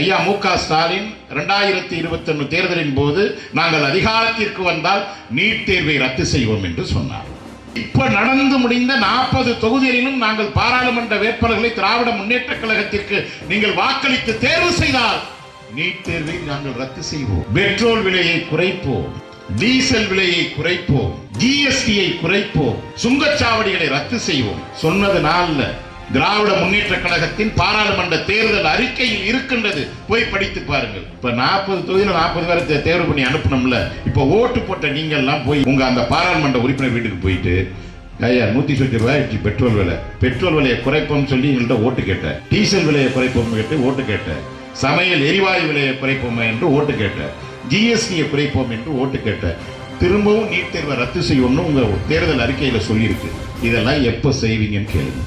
ஐயா மு க ஸ்டாலின் ரெண்டாயிரத்தி இருபத்தி ஒன்று தேர்தலின் போது நாங்கள் அதிகாரத்திற்கு வந்தால் நீட் தேர்வை ரத்து செய்வோம் என்று சொன்னார். இப்ப நடந்து முடிந்த நாற்பது தொகுதிகளிலும் நாங்கள் பாராளுமன்ற வேட்பாளர்களை திராவிட முன்னேற்ற கழகத்திற்கு நீங்கள் வாக்களித்து தேர்வு செய்தால் நீட் தேர்வை நாங்கள் ரத்து செய்வோம். பெட்ரோல் விலையை குறைப்போம். டீசல் விலையை குறைப்போம். ஜிஎஸ்டியை குறைப்போம். சுங்கச்சாவடிகளை ரத்து செய்வோம். சொன்னது நாளில். திராவிட முன்னேற்ற கழகத்தின் பாராளுமன்ற தேர்தல் அறிக்கையில் இருக்கின்றது. போய் படித்து பாருங்கள். இப்ப நாற்பது தொகுதியில் நாற்பது பேரை தேர்வு பண்ணி அனுப்பணும்ல இப்ப ஓட்டு போட்ட நீங்கள்லாம் போய் உங்க அந்த பாராளுமன்ற உறுப்பினர் வீட்டுக்கு போயிட்டு ஐயா நூத்தி சொச்சு ரூபாய் பெட்ரோல் விலை. பெட்ரோல் விலையை குறைப்போம் சொல்லி எங்கள்கிட்ட ஓட்டு கேட்டேன். டீசல் விலையை குறைப்போம் கேட்டு ஓட்டு கேட்டேன். சமையல் எரிவாயு விலையை குறைப்போம் என்று ஓட்டு கேட்டேன். ஜிஎஸ்டியை குறைப்போம் என்று ஓட்டு கேட்டேன். திரும்பவும் நீட் தேர்வை ரத்து செய்யணும்னு உங்க தேர்தல் அறிக்கையில சொல்லியிருக்கு. இதெல்லாம் எப்போ செய்வீங்கன்னு கேளுங்க.